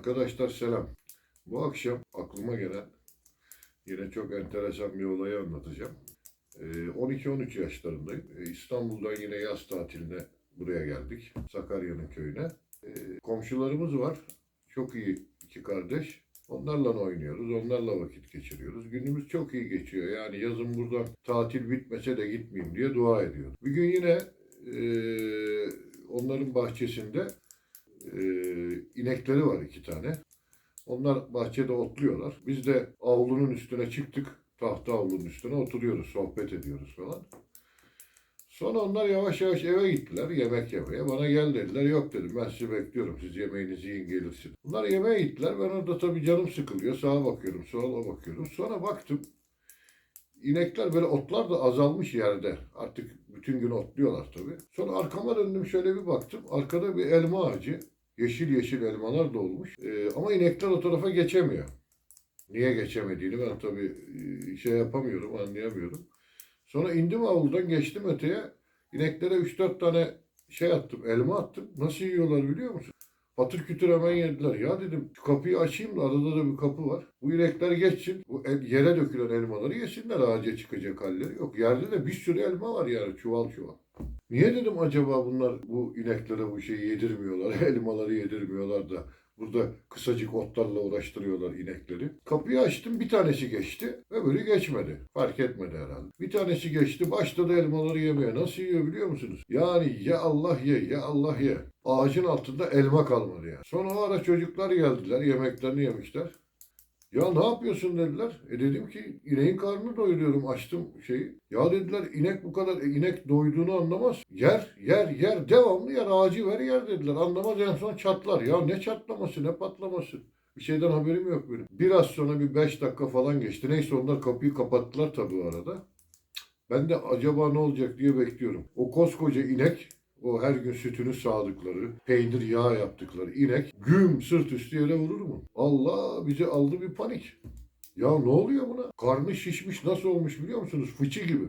Arkadaşlar selam. Bu akşam aklıma gelen yine çok enteresan bir olayı anlatacağım. Ee, 12-13 yaşlarındayım. Ee, İstanbul'dan yine yaz tatiline buraya geldik. Sakarya'nın köyüne. Ee, komşularımız var. Çok iyi iki kardeş. Onlarla oynuyoruz, onlarla vakit geçiriyoruz. Günümüz çok iyi geçiyor. Yani yazın buradan tatil bitmese de gitmeyeyim diye dua ediyorum. Bir gün yine onların bahçesinde inekleri var iki tane. Onlar bahçede otluyorlar. Biz de avlunun üstüne çıktık. Tahta avlunun üstüne oturuyoruz, sohbet ediyoruz falan. Sonra onlar yavaş yavaş eve gittiler yemek yemeye. Bana gel dediler. Yok dedim ben sizi bekliyorum. Siz yemeğinizi yiyin gelirsin. Bunlar yemeğe gittiler. Ben orada tabii canım sıkılıyor. Sağa bakıyorum, sola bakıyorum. Sonra baktım. İnekler böyle otlar da azalmış yerde. Artık bütün gün otluyorlar tabii. Sonra arkama döndüm şöyle bir baktım. Arkada bir elma ağacı. Yeşil yeşil elmalar da olmuş. Ee, ama inekler o tarafa geçemiyor. Niye geçemediğini ben tabii e, şey yapamıyorum, anlayamıyorum. Sonra indim avludan geçtim öteye. İneklere 3-4 tane şey attım, elma attım. Nasıl yiyorlar biliyor musun? Patır kütür hemen yediler. Ya dedim kapıyı açayım da arada da bir kapı var. Bu inekler geçsin. Bu yere dökülen elmaları yesinler ağaca çıkacak halleri yok. Yerde de bir sürü elma var yani çuval çuval. Niye dedim acaba bunlar bu ineklere bu şeyi yedirmiyorlar, elmaları yedirmiyorlar da burada kısacık otlarla uğraştırıyorlar inekleri. Kapıyı açtım bir tanesi geçti, öbürü geçmedi. Fark etmedi herhalde. Bir tanesi geçti başladı elmaları yemeye. Nasıl yiyor biliyor musunuz? Yani ya Allah ye ya Allah ye. Ağacın altında elma kalmadı yani. Sonra o ara çocuklar geldiler yemeklerini yemişler. Ya ne yapıyorsun dediler. E dedim ki ineğin karnını doyuruyorum açtım şeyi. Ya dediler inek bu kadar e, inek doyduğunu anlamaz. Yer yer yer devamlı yer ağacı ver yer dediler. Anlamaz en son çatlar. Ya ne çatlaması ne patlaması. Bir şeyden haberim yok benim. Biraz sonra bir beş dakika falan geçti. Neyse onlar kapıyı kapattılar tabii o arada. Ben de acaba ne olacak diye bekliyorum. O koskoca inek, o her gün sütünü sağdıkları, peynir yağ yaptıkları inek güm sırt üstü yere vurur mu? Allah bize aldı bir panik. Ya ne oluyor buna? Karnı şişmiş nasıl olmuş biliyor musunuz? Fıçı gibi.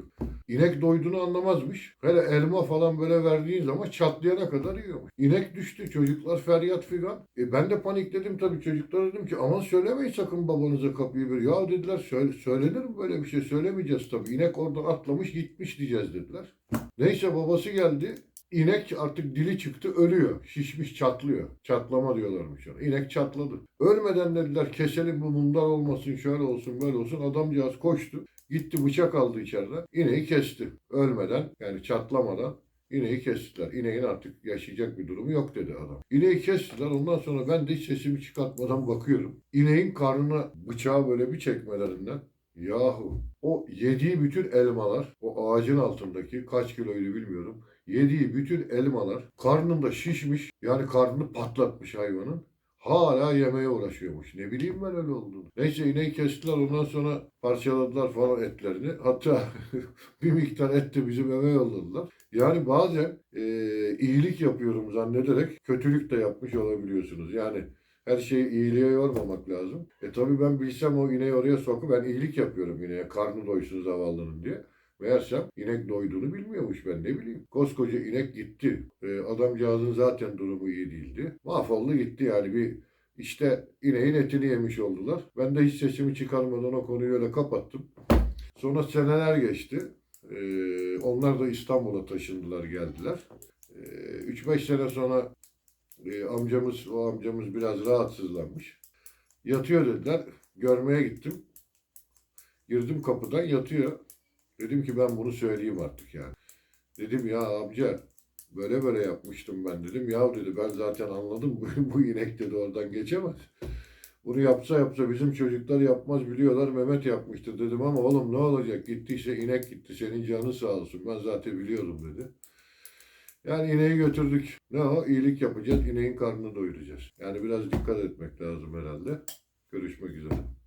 İnek doyduğunu anlamazmış. Hele elma falan böyle verdiğin zaman çatlayana kadar yiyormuş. İnek düştü. Çocuklar feryat figan. E ben de panikledim tabii çocuklara dedim ki aman söylemeyin sakın babanıza kapıyı bir. Ya dediler söyle, söylenir mi böyle bir şey? Söylemeyeceğiz tabii. İnek oradan atlamış gitmiş diyeceğiz dediler. Neyse babası geldi. İnek artık dili çıktı ölüyor. Şişmiş çatlıyor. Çatlama diyorlarmış ona. İnek çatladı. Ölmeden dediler keselim bu bundan olmasın şöyle olsun böyle olsun. Adamcağız koştu. Gitti bıçak aldı içeriden. İneği kesti. Ölmeden yani çatlamadan İneği kestiler. İneğin artık yaşayacak bir durumu yok dedi adam. İneği kestiler. Ondan sonra ben de hiç sesimi çıkartmadan bakıyorum. İneğin karnına bıçağı böyle bir çekmelerinden Yahu o yediği bütün elmalar o ağacın altındaki kaç kiloydu bilmiyorum. Yediği bütün elmalar karnında şişmiş yani karnını patlatmış hayvanın. Hala yemeğe uğraşıyormuş. Ne bileyim ben öyle olduğunu. Neyse ineği kestiler ondan sonra parçaladılar falan etlerini. Hatta bir miktar et de bizim eve yolladılar. Yani bazen e, iyilik yapıyorum zannederek kötülük de yapmış olabiliyorsunuz. Yani her şeyi iyiliğe yormamak lazım. E tabii ben bilsem o ineği oraya sokup ben iyilik yapıyorum ineğe. Karnı doysun zavallının diye. Meğersem inek doyduğunu bilmiyormuş ben ne bileyim. Koskoca inek gitti. E, adamcağızın zaten durumu iyi değildi. Mahvoldu gitti yani bir işte ineğin etini yemiş oldular. Ben de hiç sesimi çıkarmadan o konuyu öyle kapattım. Sonra seneler geçti. E, onlar da İstanbul'a taşındılar geldiler. E, 3-5 sene sonra e, amcamız, o amcamız biraz rahatsızlanmış. Yatıyor dediler. Görmeye gittim. Girdim kapıdan yatıyor. Dedim ki ben bunu söyleyeyim artık yani. Dedim ya amca böyle böyle yapmıştım ben dedim. Ya dedi ben zaten anladım bu, inek dedi oradan geçemez. Bunu yapsa yapsa bizim çocuklar yapmaz biliyorlar Mehmet yapmıştır dedim ama oğlum ne olacak gittiyse inek gitti senin canın sağ olsun ben zaten biliyorum dedi. Yani ineği götürdük. Ne o? İyilik yapacağız. ineğin karnını doyuracağız. Yani biraz dikkat etmek lazım herhalde. Görüşmek üzere.